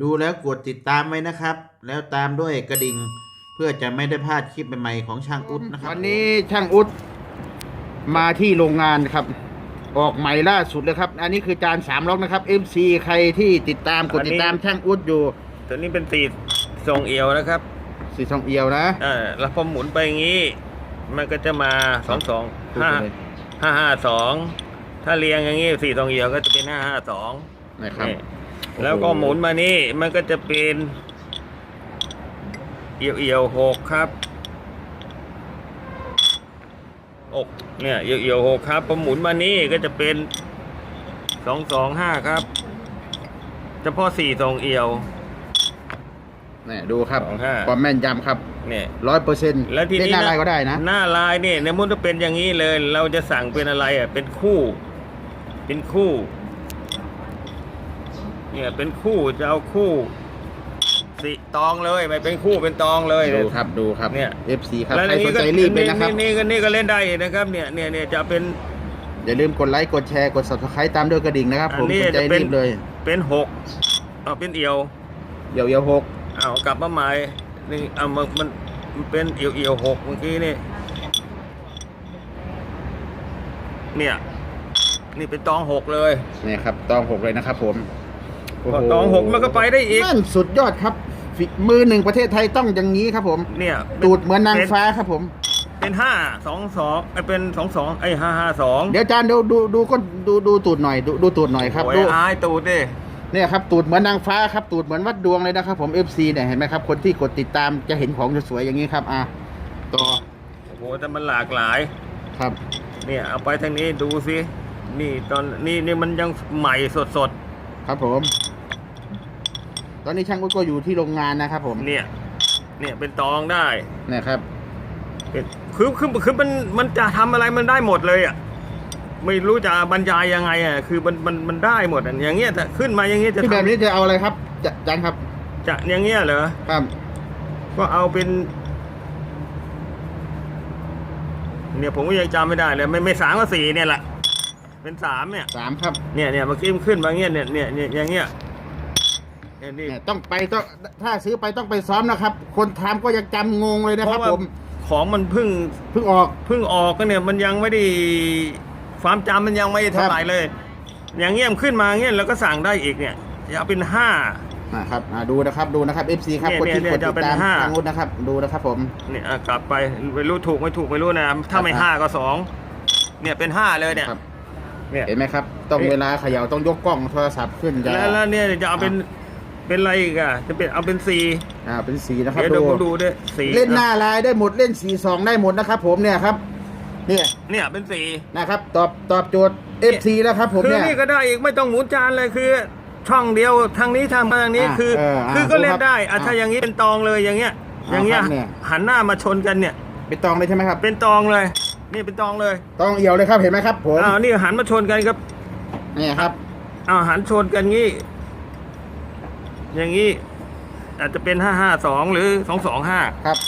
ดูแล้วกดติดตามไว้นะครับ แล้วตามด้วยกระดิ่ง เพื่อจะไม่ได้พลาดคลิปใหม่ๆของช่างอุ๊ดนะครับวันนี้ช่างอุดมาที่โรงงานครับ ออกใหม่ล่าสุดเลยครับ อันนี้คือจานสามล็อกนะครับ MC ใครที่ติดตามกดติดตามช่างอุดอยู่ ตัวนี้เป็นตีดทรงเอียวนะครับสีสองเอียวนะอ่าแล้วพอหมุนไปอย่างนี้ มันก็จะมาสองสองพูดห้าไปเลยห้าห้าสองถ้าเรียงอย่างนี้สี่ทรงเอียวก็จะเป็นห้าห้าสองนะครับ แล้วก็หมุนมานี่มันก็จะเป็น เอียวเอียวหกครับอกเนี่ยเอียวเอียวหกครับพอหมุนมานี่ก็จะเป็นสองสองห้าครับเฉพาะสี่ทรงเอียวเนี่ยดูครับสองห้าความแม่นยำครับเนี่ยร้อยเปอร์เซ็นต์แล้วทีเล่นนี้หน้าลายก็ได้นะ หน้าลายเนี่ยในมุนจะเป็นอย่างนี้เลย เราจะสั่งเป็นอะไรอะเป็นคู่ เป็นคู่ เนี่ยเป็นคู่จะเอาคู่สิตองเลยไม่เป็นคู่เป็นตองเลย ดูครับดูครับเนี่ย FC ครับแล้วใครอันสนี้นก็ใจรีบเลยนะครับนี่ก็นี่ก็เล่นได้นะครับเนี่ยเนี่ยเนี่ยจะเป็นอย่าลืมกดไลค์กดแชร์กด subscribe ตามด้วยกระดิ่งนะครับอัผมนนี้สนใจจะเป็นรีบเลย เป็นหกเอาเป็นเอียวเอียวเอียวหกเอากลับมาใหม่นี่เอามันมันมันเป็นเอียวเอียวหกเมื่อกี้นี่เนี่ย นี่เป็นตองหกเลยเนี่ยครับตองหกเลยนะครับผม โโตองหกมันก็ไปได้อีก นั่นสุดยอดครับฝีมือหนึ่งประเทศไทยต้องอย่างนี้ครับผม เนี่ยตูดเหมือนนางฟ้าครับผม เป็นห้าสองสองไอเป็นสองสองไอห้าห้าสองเดี๋ยวอาจารย์ดูดูดูก็ดูดูตูดหน่อยดูดูตูดหน่อยครับโอ้ดูยอายตูดดิเนี่ยครับตูดเหมือนนางฟ้าครับตูดเหมือนวัดดวงเลยนะครับผม FC เนี่ยเห็นไหมครับ คนที่กดติดตามจะเห็นของสวยๆอย่างนี้ครับอะต่อโอ้โหแต่มันหลากหลายครับ เนี่ยเอาไปทางนี้ดูสินี่ตอนนี่นี่มันยังใหม่สดสดครับผม ตอนนี้ช่างอุ้ยก็อยู่ที่โรงงานนะครับผมๆเนี่ย เนี่ยเป็นตองได้เนี่ยครับเป็นคือคือคือมันมันจะทำอะไรมันได้หมดเลยอะไม่รู้จะบรรยายยังไงอะคือมันมันมันได้หมดอะอย่างเงี้ยแต่ขึ้นมาอย่างเงี้ยจะที่แบบทำนี้จะเอาอะไรครับจะอาจารย์ครับจะอย่างเงี้ยเหรอครับก็เอาเป็น เนี่ยผมก็ยังจำไม่ได้เลยไม่ไม่สามก็สี่เนี่ยแหละเป็นสามเนี่ย สามครับ เนี่ยเนี่ยเมื่อกี้มันขึ้นมาเงี้ยเนี่ยเนี่ยเนี่ยอย่างเงี้ย เนี่ยนี่เนี่ยต้องไปต้องถ้าซื้อไปต้องไปซ้อมนะครับ คนทำก็ยังจำงงเลยนะเพครับราะว่าผมของมันเพิ่งเพิ่งออก เพิ่งออกก็เนี่ยมันยังไม่ได้ความจำมันยังไม่เท่าไหร่เลย อย่างเงี้ยมันขึ้นมาเงี้ยแล้วก็สั่งได้อีกเนี่ยจะเอาเป็นห้า นะครับอ่าดูนะครับดูนะครับ FC ครับเนี่ยคนที่เนี่ยกดจะติเป็ดนตามห้า ทางนู้นนะครับ ดูนะครับผม เนี่ยอะกลับไปไม่รู้ถูกไม่ถูกไม่รู้นะถ้าไม่ครับ ห้าก็สองเนี่ยเป็นห้าเลยเนี่ยครับเนี่ย เห็นไหมครับ ต้องเอ๊ะ เวลาเขย่าต้องยกกล้องโทรศัพท์ขึ้นจะ แล้วแล้วเนี่ยจะเอาเป็น เป็นอะไรอีกอะจะเป็นเอาเป็นสี่อ่าเป็นสีนะครับเดี๋ยวเดี๋ยวผมดูด้วยสี่เล่นหน้าลายได้หมดเล่นสีสองได้หมดนะครับ ผมเนี่ยครับ เนี่ยเนี่ยเป็นสี่นะครับ ตอบตอบโจทย์ FC แล้วครับ ผมคือเนี่ย นี่ก็ได้อีกไม่ต้องหมุนจานเลยคือ ช่องเดียวทางนี้ทางทางนี้อะคือ เอออะคือก็เล่ดูครันบได้อะอะถ้าอย่างนี้เป็นตองเลยอย่างเงี้ยอย่างเงี้ยครับเนี่ย หันหน้ามาชนกันเนี่ย เป็นตองเลยใช่ไหมครับเป็นตองเลย นี่เป็นตองเลยตองเอี่ยวเลยครับเห็นไหมครับ ผมอ้าวนี่หันมาชนกันครับนี่ครับ อ้าวหันชนกันงี้ อย่างงี้อาจจะเป็นห้าห้าสองหรือสองสองห้าครับ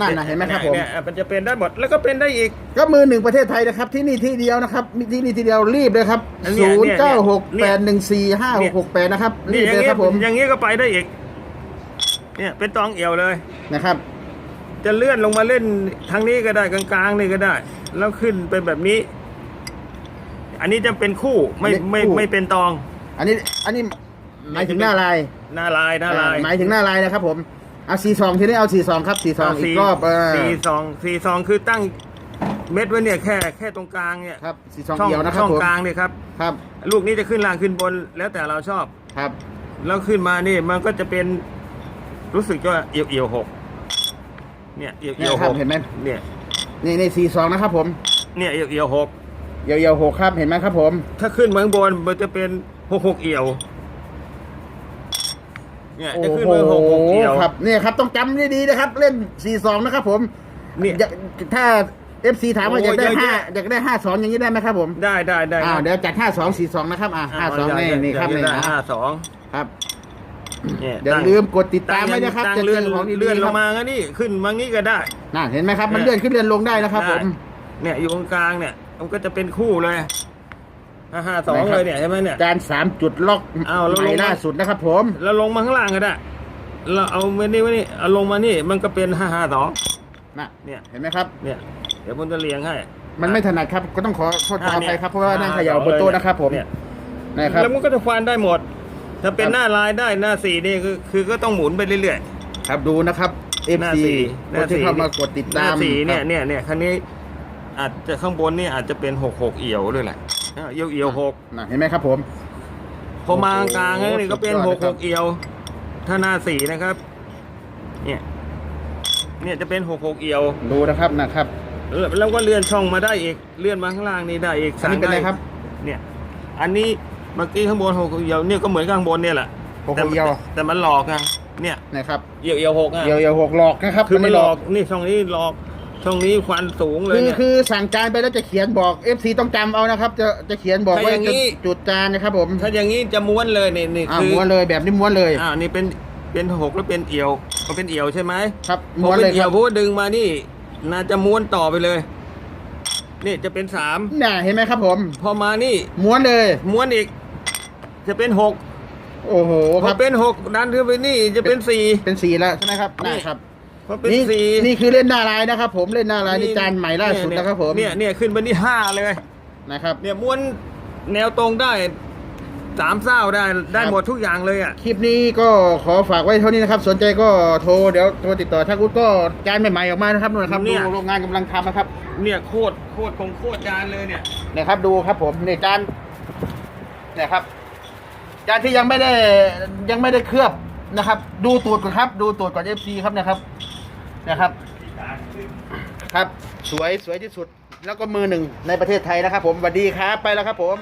นั่นนะเห็นไหมครับผมเนี่ยมันจะเป็นได้หมดแล้วก็เป็นได้อีก ก็มือหนึ่งประเทศไทยนะครับ ที่นี่ที่เดียวนะครับมีที่นี่ที่เดียวรีบเลยครับอันเนี้ศูยนย์เก้าหกเนี่แปยดหนึ่งสี่ห้าหกหกแปดนะครับรีนี่บอย่างเลยงี้ครับผมอย่างงี้ก็ไปได้อีก เนี่ยเป็นตองเอี่ยวเลยนะครับ จะเลื่อนลงมาเล่นทางนี้ก็ได้กลางๆนี่ก็ได้ แล้วขึ้นไปแบบนี้ อันนี้จะเป็นคู่ไม่ไม่ไม่เป็นตอง อันนี้ อันนี้ หมายถึงหน้าลายหน้าลายหน้าลายเออหมายถึงหน้าลายนะครับผมเอาสี่สองทีนี้เอาสี่สองครับสี่สองอีกรอบเออสี่สองสี่สองคือตั้งเม็ดไว้เนี่ยแค่แค่ตรงกลางเนี่ยครับสี่สองช่องเดียวนะครับช่องผมกลางเนี่ยครับครับ ลูกนี้จะขึ้นล่างขึ้นบนแล้วแต่เราชอบครับ แล้วขึ้นมานี่มันก็จะเป็นรู้สึกว่าเอียวเอียวหกเนี่ยเอียวเอีเนี่ยยวคหรับกเห็นไหมเนี่ยนี่นี่สี่สองนะครับ ผม เนี่ยเอียวเอียวหกเอียวเอียวหกครับเห็นไหมครับ ผม ถ้าขึ้นเมืองบนมันจะเป็นหกหกเอียว เนี่ยโอ้จะขึ้นโหเมืองหกหกเอียวครับเนี่ยครับต้องจำดีๆนะครับ เล่นสี่สองนะครับผมเนี่ยอยากถ้าเอฟซีถามว่าโอ้อยากได้เยอะแยะห้าอยากได้ห้าสองอย่างนี้ได้ไหมครับผมได้ได้ได้อ่าเดี๋ยวจัดห้าสองสี่สองนะครับอ่าห้าสองนี่นี่ครับนี่นะห้าสองครับเนี่ยอย่าตั้งลืมกดติดตามไว้นะครับตั้งจะเลื่เลื่ออนนของดีเลื่อนๆลครังบมางั้นนี่ขึ้นมางี้ก็ได้น่าเห็นไหมครับ มันเนี่ยเลื่อนขึ้นเลื่อนลงได้นะครับผมได้เนี่ยอยู่ตรงกลางเนี่ยมันก็จะเป็นคู่เลย ห้าห้าสองเลยเนี่ยใช่ไหมเนี่ยจานสามจุดล็อกอ้าวแล้วใหม่ลงมาล่าสุดนะครับผม แล้วลงมาข้างล่างก็ได้เราเอาไว้นี่ไว้นี่เอาลงมานี่มันก็เป็นห้าห้าสองนะเนี่ยเห็นไหมครับ เนี่ย เดี๋ยวผมจะเรียงให้ มันไม่ถนัดครับ ก็ต้องขอโทษขอออ่าเนี่ภัยยครับ เพราะว่านั่งอ่าเขย่าบนโต๊ะนะครับผมเนี่ยนะครับ แล้วมันก็จะควานได้หมด ถ้าเป็นครับ หน้าลายได้หน้าสี่นี่คือคือก็ต้องหมุนไปเรื่อย ครับดูนะครับๆหน้า FC สี่คนที่ เข้ามากดติดหน้าตามสี่เนี่ยครับเนี่ยเนี่ยคันนี้อาจจะข้างบนนี่อาจจะเป็นหกหกเอี่ยวด้วยแหละ อะเอี่ยวเอี่ยวหกนะเห็นไหมครับผมพอมากลางๆนี่ก็เป็นสุหดกยอดเลยครัหกบเอี่ยว ถ้าหน้าสี่นะครับ เนี่ย เนี่ยจะเป็นหกหกเอี่ยว ดูนะครับนะครับแล้วแล้วก็เลื่อนช่องมาได้อีกเลื่อนมาข้างล่างนี่ได้อีกอันนี้เป็นอะไรด้ครับ เนี่ย อันนี้เมื่อกี้ข้างบนหกเอี่ยวเนี่ยก็เหมือนข้างบนเนี่ยแหละหกแต่เอียวแต่มันหลอกไงเนี่ยนะครับเอี่ยวเอี่ยวหกอะเอียวเอียวหกหลอกนะครับ คือมันไหลอกนี่ช่องนี้หลอก ช่องนี้ควันสูงเลยคือเนี่ย คือสั่งจานไปแล้วจะเขียนบอก FC ต้องจำเอานะครับ จะจะเขียนบอกถ้าไว้อย่างนี้ จุดจุดจานนะครับผมถ้าอย่างนี้จะม้วนเลยนี่นี่อ่าคือม้วนเลยแบบนี้ม้วนเลยอ่านี่เป็นเป็นหกแล้วเป็นเอี่ยวก็เป็นเอี่ยวใช่ไหมครับพอม้วนเป็เลนยคเอี่ยรัวบเพราะว่าดึงมานี่น่าจะม้วนต่อไปเลย นี่จะเป็นสามน่ะเห็นไหมครับผมพอมานี่ม้วนเลย ม้วนอีก จะเป็นหกโอ้โหพคอรับเป็นหกดันขึ้นไปนี่จะเป็นสี่เป็นสีแล้วใช่ไหมครับนี่นะครับ พอเป็นนี่สี่นี่คือเล่นหน้าลายนะครับ ผมเล่นหน้าลายนี่จานใหม่ล่าสุดเยนะครับผมเนี่ยเนี่ยขึ้นไปนี่ห้าเลยนะครับเนี่ยม้วนแนวตรงได้สามเศร้าได้ได้ครับหมดทุกอย่างเลยอะคลิปนี้ก็ขอฝากไว้เท่านี้นะครับ สนใจก็โทรเดี๋ยวโทรติดต่อช่างอุ้ก็จานใหม่ๆออกมานะครับนู่นนะครับเนี่ดูยโรงงานกำลังทำนะครับ เนี่ยโคตรโคตรคงโคตรจานเลยเนี่ยนะครับดูครับผมนี่จานเนี่ยครับจานที่ยังไม่ได้ยังไม่ได้เคลือบนะครับ ดูตูดก่อนครับ ดูตูดก่อนเอฟซีครับนะครับ นะครับ ครับสวยสวยที่สุด แล้วก็มือหนึ่งในประเทศไทยนะครับ ผมสวัสดีครับไปแล้วครับผม